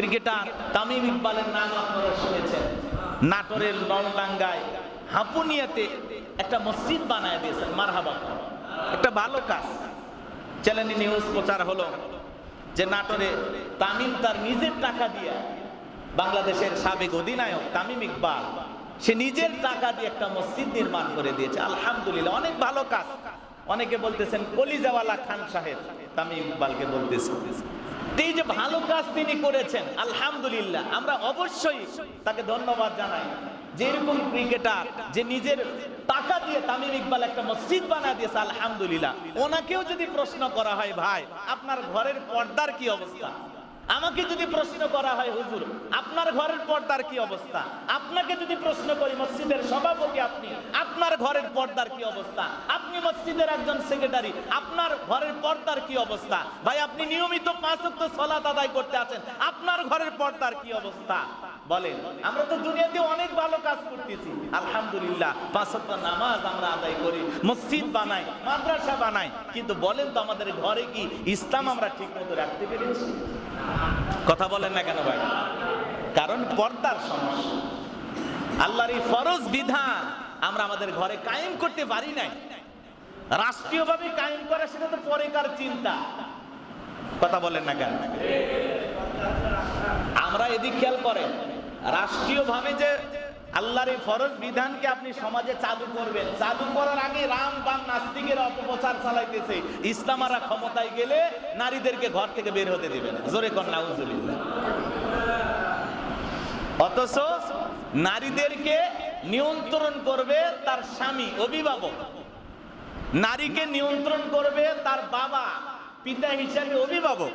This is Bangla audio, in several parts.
ক্রিকেটার তামিম ইকবালের নাম আপনারা শুনেছেন। নাটোরের নলডাঙ্গায় হাপুনিয়াতে একটা মসজিদ বানায় দিয়েছেন, মারহাবা। একটা ভালো কাজ। চ্যানেলে নিউজ প্রচার হলো যে নাটোরে তামিম তার নিজের টাকা দিয়ে বাংলাদেশের সাবেক অধিনায়ক তামিম ইকবাল, সে নিজের টাকা দিয়ে একটা মসজিদ নির্মাণ করে দিয়েছে। আলহামদুলিল্লাহ, অনেক ভালো কাজ। অনেকে বলতেছেন কলিজাওয়ালা খান সাহেব তামিম ইকবালকে বলতেছেন তো এই যে ভালো কাজ তিনি করেছেন, আলহামদুলিল্লাহ, আমরা অবশ্যই তাকে ধন্যবাদ জানাই। যে এরকম ক্রিকেটার, যে নিজের টাকা দিয়ে তামিম ইকবাল একটা মসজিদ বানা দিয়েছে, আলহামদুলিল্লাহ। ওনাকেও যদি প্রশ্ন করা হয়, ভাই, আপনার ঘরের পর্দার কি অবস্থা? আমাকে যদি প্রশ্ন করা হয়, হুজুর, আপনার ঘরের পর্দার কি অবস্থা? আপনাকে যদি প্রশ্ন করি, মসজিদের সভাপতি আপনি? ঘরের পর্দার কি অবস্থা? আপনি মসজিদের একজন সেক্রেটারি আপনার ঘরের পর্দার কি অবস্থা? ভাই, আপনি নিয়মিত আদায় করতে আছেন, আপনার ঘরের পর্দার কি অবস্থা? বলেন, আমরা তো দুনিয়াতে অনেক ভালো কাজ করতেছি। আলহামদুলিল্লাহ নামাজ আমরা আদায় করি, মসজিদ বানাই, মাদ্রাসা বানাই, কিন্তু বলেন তো আমাদের ঘরে কি ইসলাম আমরা ঠিক মতো রাখতে পেরেছি? কথা বলেন না কেন ভাই? কারণ পর্দার সমস্যা। আল্লাহর এই ফরজ বিধান আমরা আমাদের ঘরে কায়েম করতে পারি নাই। রাষ্ট্রীয়ভাবে কায়েম করা সেটা তো পরেকার চিন্তা। কথা বলেন না কেন? আমরা এদিক খেয়াল করেন, রাষ্ট্রীয়ভাবে যে আল্লাহর এই ফরজ বিধানকে আপনি সমাজে চালু করবেন, চালু করার আগে রাম বাম নাস্তিকের অপপ্রচার চালাইতেছে। ইসলামারা ক্ষমতায় গেলে নারীদেরকে ঘর থেকে বের হতে দিবেন জোরে কর, নাউজুবিল্লাহ। অথচ নারীদেরকে নিয়ন্ত্রণ করবে তার স্বামী, অভিভাবক। নারীকে নিয়ন্ত্রণ করবে তার বাবা, পিতা হিসাবে অভিভাবক।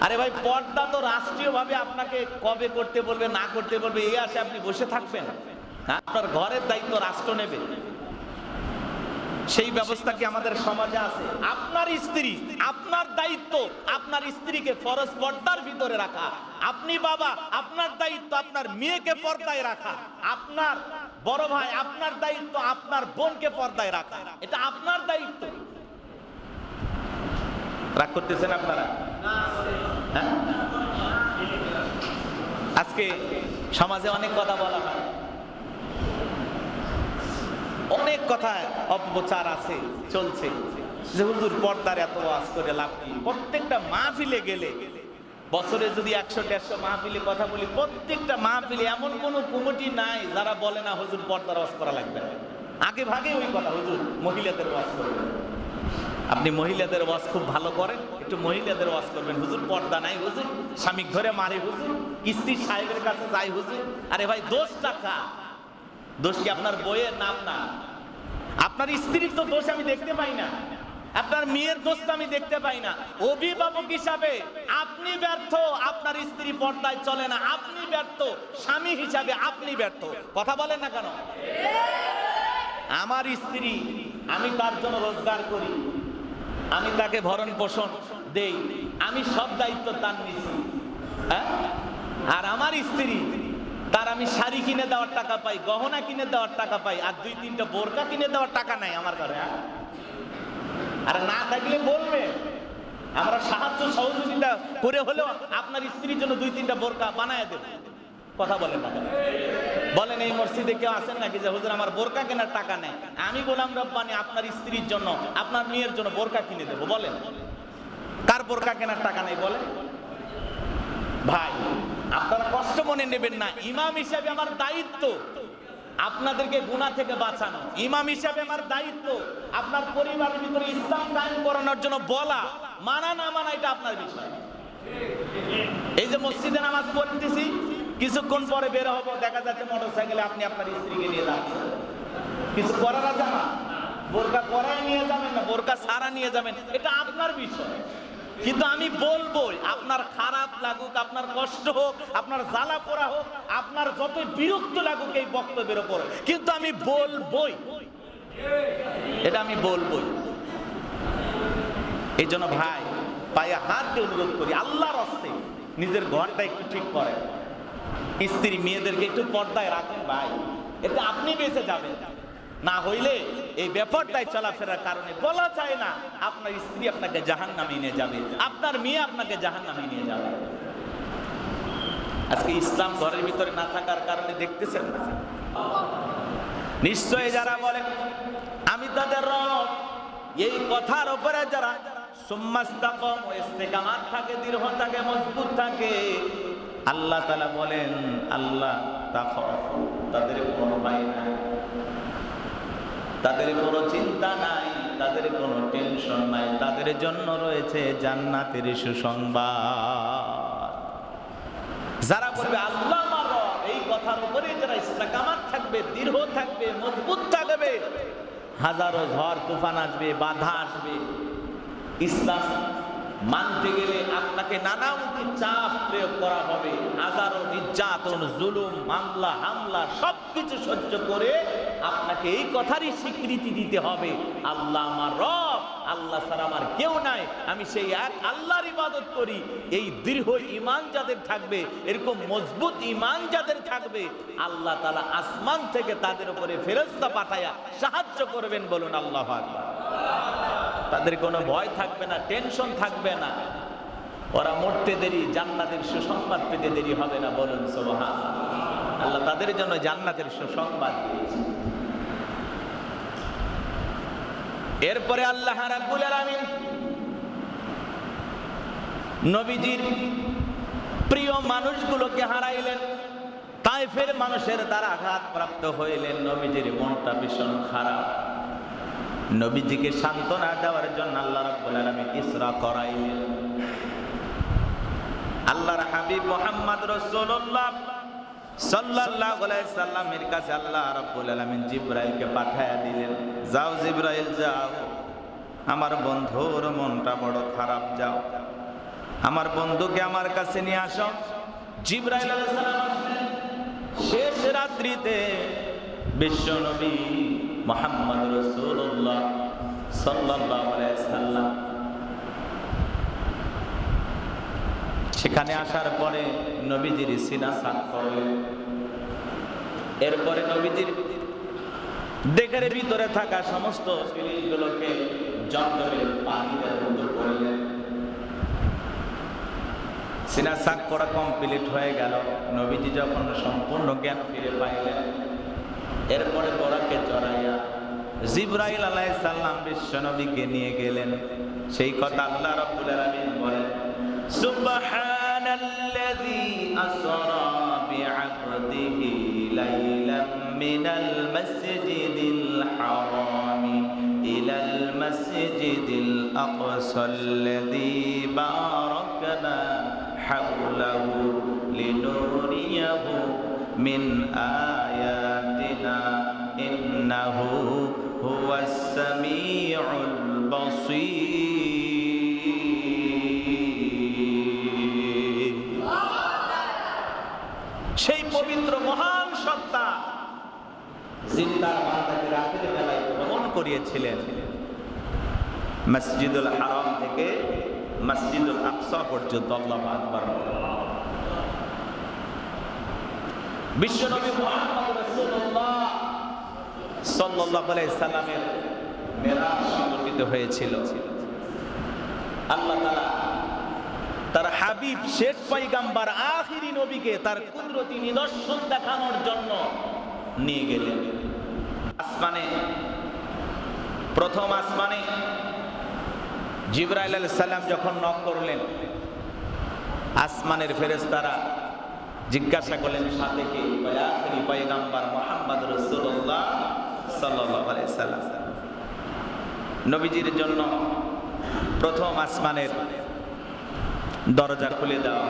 আরে ভাই, পর্দা তো রাষ্ট্রীয়ভাবে আপনাকে কবে করতে বলবে, না করতে বলবে, এই আসে আপনি বসে থাকবেন। হ্যাঁ? আপনার ঘরের দায়িত্ব রাষ্ট্র নেবে। সেই ব্যবস্থা কি আমাদের সমাজে আছে? আপনার স্ত্রী, আপনার দায়িত্ব, আপনার স্ত্রীকে ফরজ পর্দার ভিতরে রাখা। আপনি বাবা, আপনার দায়িত্ব আপনার মেয়েকে পর্দায় রাখা। আপনার বড় ভাই, আপনার দায়িত্ব আপনার বোনকে পর্দায় রাখা। এটা আপনার দায়িত্ব। রাগ করতেছেন আপনারা? হ্যাঁ? আজকে সমাজে অনেক কথা বলা হয়। অনেক কথা অপপ্রচার আছে, চলছে। যে হুজুর পর্দার এত ওয়াজ করে লাভ কি প্রত্যেকটা মাহফিলে গেলে, বছরে যদি একশো, দেড়শো মাহফিলে কথা বলি, প্রত্যেকটা মাহফিলে এমন কোন কমিটি নাই যারা বলে না, হুজুর, পর্দার ওয়াজ করা লাগবে আগে ভাগে ওই কথা, হুজুর, মহিলাদের ওয়াজ করবেন আপনি মহিলাদের ওয়াজ খুব ভালো করেন, একটু মহিলাদের ওয়াজ করবেন। হুজুর, পর্দা নাই, হুজুর স্বামী ধরে মারে, হুজুর, স্ত্রী সাহেবের কাছে যাই হুজুর। আরে ভাই দোষ টাকা দোষ কি আপনার বইয়ের নাম না? আপনার স্ত্রীর তো দোষ আমি দেখতে পাই না। আপনার মেয়ের দোষ আমি দেখতে পাই না। অভিভাবক হিসাবে আপনি ব্যর্থ, আপনার স্ত্রী পর্দায় চলে না। আপনি ব্যর্থ, স্বামী হিসাবে আপনি ব্যর্থ। কথা বলেন না কেন? আমার স্ত্রী, আমি তার জন্য রোজগার করি। আমি তাকে ভরণ পোষণ দেই। আমি সব দায়িত্ব তার নিছি। হ্যাঁ? আর আমার স্ত্রী তার আমি শাড়ি কিনে দেওয়ার টাকা পাই, গহনা কিনে দেওয়ার টাকা পাই, আর দুই তিনটা বোরকা কিনে দেওয়ার টাকা নাই আমার ঘরে হ্যাঁ? আর না থাকলে বলবে। আমরা সাহায্য সহযোগিতা করে হলেও আপনার স্ত্রীর জন্য দুই তিনটা বোরকা বানায় দেব। কথা বলেন না বলেন, এই মসজিদে কেউ আসেন নাকি যে, হুজুর, আমার বোরকা কেনার টাকা নেই। আমি গোলাম রব্বানি, আপনার স্ত্রীর জন্য, আপনার মেয়ের জন্য বোরকা কিনে দেবো। বলেন। কার বোরকা কেনার টাকা নেই বলেন? ভাই আপনারা কষ্ট মনে নেবেন না। ইমাম হিসাবে আমার দায়িত্ব আপনাদেরকে গুণা থেকে বাঁচানো। ইমাম হিসাবে আমার দায়িত্ব আপনার পরিবারের ভিতরে ইসলাম কায়েম করানোর জন্য বলা। মানা না মানা এটা আপনার বিষয়। এই যে মসজিদে নামাজ পড়তেছি, কিছুক্ষণ পরে বের হব, দেখা যাচ্ছে মোটর সাইকেলে আপনি আপনার স্ত্রীকে নিয়ে যাচ্ছেন কিছু করার আছে না? বোরকা করায় নিয়ে যাবেন না, বোরকা সারা নিয়ে যাবেন, এটা আপনার বিষয়। কিন্তু আমি বলবোই, আপনার খারাপ লাগুক, আপনার কষ্ট হোক, আপনার জ্বালা পোড়া হোক, আপনার যতই বিরক্ত লাগুক এই বক্তব্যের ওপর কিন্তু আমি বলবোই, এটা আমি বলবোই। এই জন্য ভাই, পায়ে হাত দিয়ে অনুরোধ করি, আল্লাহর হস্তে নিজের ঘরটা একটু ঠিক করেন। স্ত্রী মেয়েদেরকে একটু পর্দায় রাখেন ভাই। এতে আপনি বেঁচে যাবেন। না হইলে এই ব্যাপারটাই চলাফেরার কারণে বলা যায় না, আপনার স্ত্রী আপনাকে জাহান নামে নিয়ে যাবে, আপনার মেয়ে আপনাকে জাহান নামে নিয়ে যাবে। আজকে ইসলাম ঘরের ভিতরে না থাকার কারণে দেখতেছেন না। নিশ্চয়ই যারা বলে, আমি তাদের এই কথার উপরে যারা থাকে মজবুত থাকে। আল্লাহ তাআলা বলেন, আল্লাহ তাদের কোনো ভয় নাই। তাদের কোনো চিন্তা নাই, তাদের কোনো টেনশন নাই, তাদের জন্য রয়েছে জান্নাতের সুসংবাদ। যারা বলবে, আল্লাহ এই কথার উপরে যারা ইস্তাকামাত থাকবে, দৃঢ় থাকবে, মজবুত থাকবে, হাজারো ঝড়, তুফান আসবে, বাধা আসবে। ইসলাম মানতে গেলে আপনাকে নানামুখী চাপ প্রয়োগ করা হবে। হাজারো নির্যাতন, জুলুম, মামলা, হামলা, সবকিছু সহ্য করে আপনাকে এই কথারই স্বীকৃতি দিতে হবে। আল্লাহ আমার রব, আল্লাহ ছাড়া আমার কেউ নাই। আমি সেই এক আল্লাহর ইবাদত করি। এই দৃঢ় ইমান যাদের থাকবে, এরকম মজবুত ইমান যাদের থাকবে, আল্লাহ তালা আসমান থেকে তাদের উপরে ফেরস্তা পাঠায়া সাহায্য করবেন বলুন আল্লাহ আকবার। তাদের কোনো ভয় থাকবে না, টেনশন থাকবে না। ওরা মরতে দেরি, জান্নাতের সুসংবাদ পেতে দেরি হবে না, বলুন সোহা আল্লাহ তাদের জন্য জান্নাতের সুসংবাদ এরপরে আল্লাহ রাব্বুল আলামিন নবীজির প্রিয় মানুষগুলোকে হারাইলেন, তাইফের মানুষের দ্বারা আঘাত প্রাপ্ত হইলেন, নবীজির মনটা ভীষণ খারাপ। নবীজিকে সান্ত্বনা দেওয়ার জন্য আল্লাহ রাব্বুল আলামিন ইসরা করাইলেন আল্লাহর হাবিব মোহাম্মদ রাসূলুল্লাহ সাল্লাল্লাহু আলাইহি সাল্লামের কাছে আল্লাহ রাব্বুল আলামিন জিবরাইলকে পাঠায়া দিলেন, যাও জিবরাইল, যাও। আমার বন্ধুর মনটা বড় খারাপ, যাও। আমার বন্ধুকে আমার কাছে নিয়ে আসো। জিবরাইল আলাইহিস সালাম। শেষ রাত্রিতে বিশ্ব নবী মোহাম্মদ রসুল্লাহ সাল্লাম। সেখানে আসার পরে নবীজির সিনা করলেন এরপরে নবীজির ডেকের ভিতরে থাকা সমস্ত জিনিসগুলোকে যন্ত্রের মতো করলেন সিনা সাক করা কমপ্লিট হয়ে গেল। নবীজি যখন সম্পূর্ণ জ্ঞান ফিরে পাইলেন এরপরে বরাকে চড়াইয়া জিব্রাইল আলাইহিস সালাম বিশ্ব নবীকে নিয়ে গেলেন। সেই কথা আল্লাহ রাব্বুল আলামিন বলেন, সুবহানাল্লাযী আসরা বি'আবদিহি লাইলাম মিনাল মাসজিদিল হারাম ইলাল মাসজিদিল আকসাল্লাযী বারাকনা হাওলাহু লিনুরিয়াহু মিন আয়াতিনা সেই পবিত্র মহান সত্তা জিন্দার বান্দাকে রাতের বেলায় ভ্রমণ করিয়েছিলেন। মসজিদুল হারাম থেকে মসজিদুল আকসা পর্যন্ত আল্লাহ আকবার। বিশ্বনবী হয়েছিল। আল্লাহ তার হাবিব নবীকে তার নিদর্শন দেখানোর জন্য নিয়ে গেলেন। আসমানে, প্রথম আসমানে জিব্রাইল সালাম যখন নক করলেন, আসমানের ফেরেশতারা জিজ্ঞাসা করলেন, সাথে কে? আখিরি পয়গাম্বার মুহাম্মদ সাল্লাল্লাহু সাল্লাম নবীজির জন্য প্রথম আসমানের দরজা খুলে দেওয়া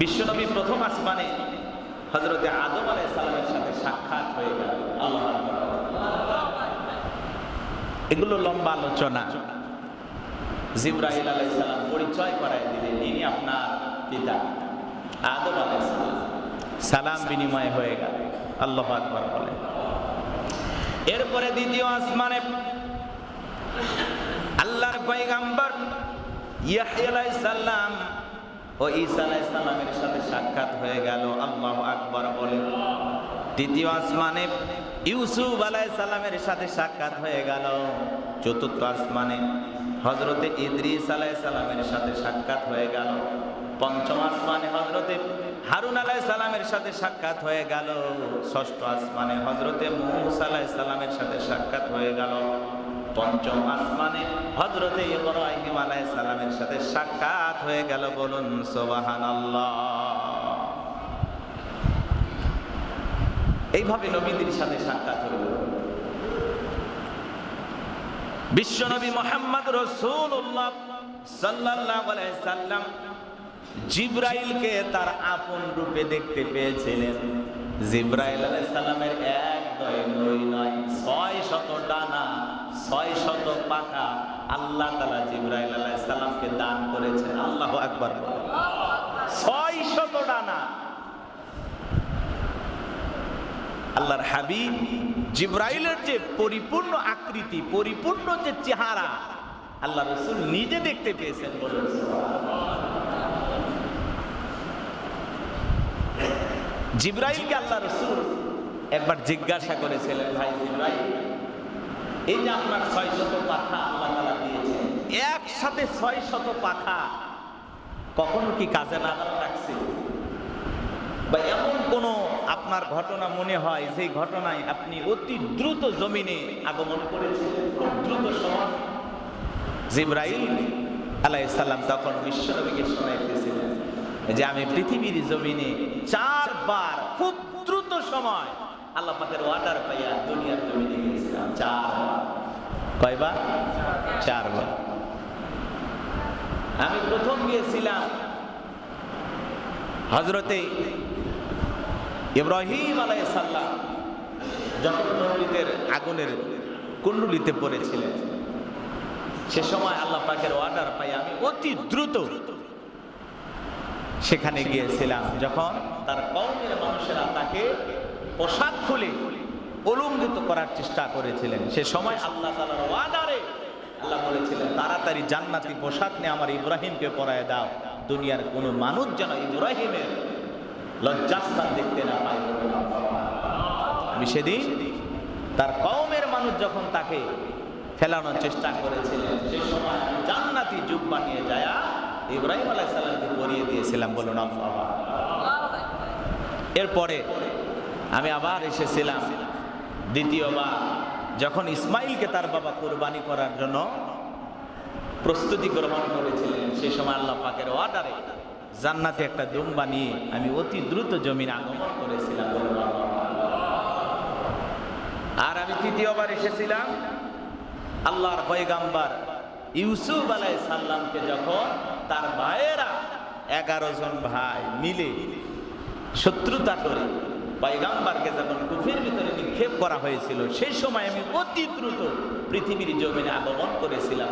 বিশ্বনবী প্রথম আসমানে হযরতে আদম আলাইহিস সালামের সাথে সাক্ষাৎ হয়ে গেল আল্লাহু এগুলো লম্বা আলোচনা। জিব্রাহিল আলাইহিস সালাম পরিচয় করায় দিলেন, ইনি আপনার পিতা। আদম আলাইহিস সালাম বিনিময় হয়ে গেল। আল্লাহু আকবর বলেন। এরপরে দ্বিতীয় আসমানে আল্লাহর পয়গাম্বর ইয়াহইয়া আলাইহিস ও ঈসা আলাইহিস সালামের সাথে সাক্ষাৎ হয়ে গেল। আল্লাহু আকবর বলেন। তৃতীয় আসমানে ইউসুফ আলাইহিস সালামের সাথে সাক্ষাৎ হয়ে গেল। চতুর্থ আসমানে হজরতে ইদ্রিস আলাই সালামের সাথে সাক্ষাৎ হয়ে গেল। পঞ্চম আসমানে হজরতে হারুন আলাই সালামের সাথে সাক্ষাৎ হয়ে গেল। ষষ্ঠ আসমানে হজরতে মুসা আলাই সালামের সাথে সাক্ষাৎ হয়ে গেল। পঞ্চম আসমানে হজরতে ইব্রাহিম আলাই সালামের সাথে সাক্ষাৎ হয়ে গেল বলুন, সোবাহানাল্লাহ। এইভাবে নবীদের সাথে সাক্ষাৎ হলো। বিশ্বনবী মোহাম্মদ রসুল্লাহ আলাইহি সাল্লাম জিব্রাইলকে তার আপন রূপে দেখতে পেয়েছিলেন। জিব্রাইল আলাইহিস সালামের এক নয় নয় নয়, ছয় শত ডানা, ছয় শত পাখা আল্লাহ তাআলা জিব্রাইল আলাইহিস সালামকে দান করেছেন। আল্লাহু আকবার। ছয় শত ডানা। আল্লাহর হাবিব জিব্রাইলের যে পরিপূর্ণ আকৃতি, পরিপূর্ণ যে চেহারা, আল্লাহ রসুল নিজে দেখতে পেয়েছেন বলুন। জিব্রাইলকে আল্লাহ রসুল একবার জিজ্ঞাসা করেছিলেন, ভাই জিব্রাইল, এই যে আপনার ছয় শত পাখা আল্লাহ তালা দিয়েছেন, একসাথে ছয় শত পাখা, কখনো কি কাজে লাগানো রাখছে বা এমন কোন আপনার ঘটনা মনে হয় যে ঘটনায় আপনি অতি দ্রুত জমিনে আগমন করেছিলেন খুব দ্রুত সময়। জিব্রাইল আলাইসাল্লাম তখন বিশ্বনবীকে শোনাইতেছিলেন যে আমি পৃথিবীর জমিনে চারবার খুব দ্রুত সময় আল্লাহ পাকের ওয়াটার পাইয়া দুনিয়ার জমিনে গিয়েছিলাম। চারবার। কয়বার? চারবার। আমি প্রথম গিয়েছিলাম হজরতে ইব্রাহিম আলাই সাল্লাম যখন নবীদের আগুনের কুণ্ডলিতে পড়েছিলেন, সে সময় আল্লাহ পাকের অর্ডার পাই আমি অতি দ্রুত সেখানে গিয়েছিলাম। যখন তার কৌমের মানুষেরা তাকে পোশাক খুলে অলঙ্ঘিত করার চেষ্টা করেছিলেন, সে সময় আল্লাহ তালার ওয়াদারে আল্লাহ বলেছিলেন, তাড়াতাড়ি জান্নাতি পোশাক নিয়ে আমার ইব্রাহিমকে পরায় দাও। দুনিয়ার কোনো মানুষ যেন ইব্রাহিমের লজ্জাস্থান দেখতে না পায় আমি সেদিন তার কমের মানুষ যখন তাকে ফেলানোর চেষ্টা করেছিলেন সেই সময় জান্নাতি যুগ বানিয়ে যায় ইব্রাহিম আলাইহিস সালামকে পরিয়ে দিয়েছিলাম বলুন এরপরে আমি আবার এসেছিলাম দ্বিতীয়বার, যখন ইসমাইলকে তার বাবা কোরবানি করার জন্য প্রস্তুতি গ্রহণ করেছিলেন, সে সময় আল্লাহ পাকের অর্ডারে জান্নাতে একটা দুম বানিয়ে আমি অতি দ্রুত জমিন আগমন করেছিলাম। আর আমি তৃতীয়বার এসেছিলাম আল্লাহর পয়গাম্বার ইউসুফ আলাই সাল্লামকে যখন তার ভাইয়েরা এগারো জন ভাই মিলে শত্রুতা করে পয়গাম্বারকে যখন কুফির ভিতরে নিক্ষেপ করা হয়েছিল, সেই সময় আমি অতি দ্রুত পৃথিবীর জমিনে আগমন করেছিলাম